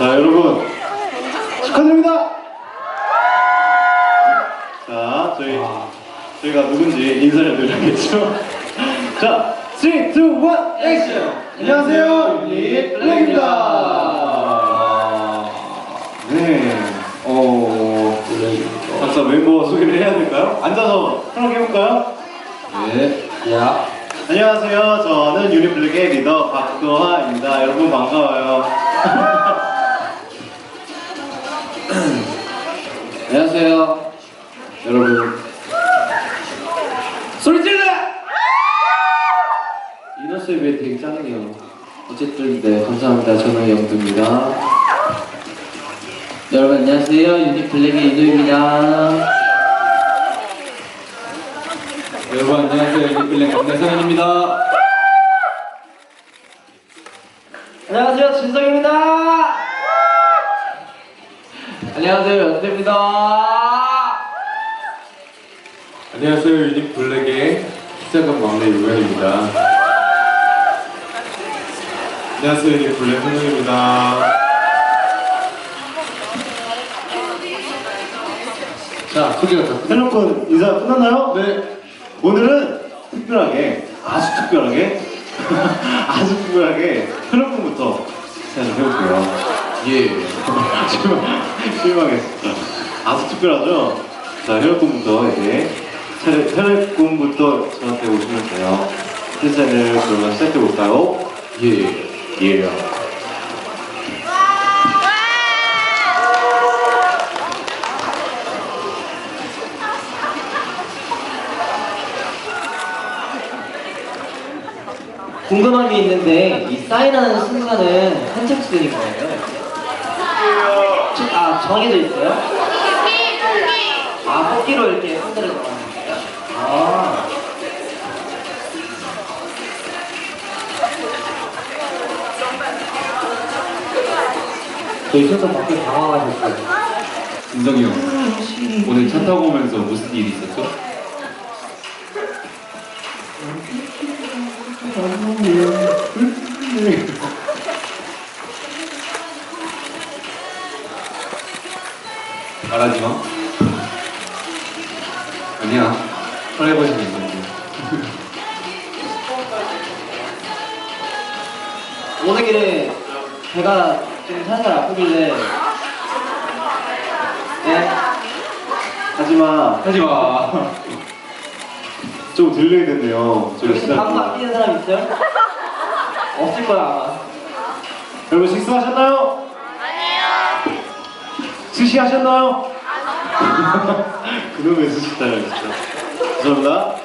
자, 여러분. 축하드립니다! 자, 저희, 저희가 누군지 인사를 드려야겠죠? 자, 3, 2, 1, 액션! 안녕하세요, 유닛 블랙입니다. 네, 어, 각자 멤버 소개를 해야 될까요? 앉아서 하나 해볼까요? 네. 야. 안녕하세요. 저는 유니블랙의 리더 박도하입니다. 여러분 반가워요. 안녕하세요. 여러분. 소리 질러! 이너스의 되게 짱이네요. 어쨌든, 네, 감사합니다. 저는 영두입니다. 여러분, 안녕하세요. 유니블랙의 이누입니다. 여러분, 안녕하세요. 유니블랙 강대성현입니다. 안녕하세요. 진성입니다. 안녕하세요. 연대입니다. 안녕하세요 유닛 블랙의 시작한 막내 유현입니다. 안녕하세요 유닛 블랙 현웅입니다. 자, 소개가 다 여러분 인사 끝났나요? 네. 오늘은 특별하게 아주 특별하게 아주 특별하게 트럼프부터 시작을 해볼게요. 예. 실망, 실망했어. 아주 특별하죠? 자, 혈액군부터 이제 차례, 혈액군부터 저한테 오시면 돼요. 세차를 그러면 시작해볼까요? 예. 예. 궁금한 게 있는데 이 사인하는 순간은 한척순인 거예요? 저- 아 정해져 있어요? 아 뽑기로 이렇게 손들을 넣어는 거예요? 아 저희 손도 밖에 당황하셨어요 진성이 형 오늘 차 타고 오면서 무슨 일이 있었죠? 말하지 마. 아니야. 설레버전이 있었지. 오는 길에 제가 좀 살살 아프길래 네 하지마. 하지 마. 좀 들려야겠네요. 저희 여기서 방구 시작. 아끼는 사람 있어요? 없을 거야 아마 여러분 식사하셨나요? 스시하셨나요? 그놈의 따라 진짜. 죄송합니다.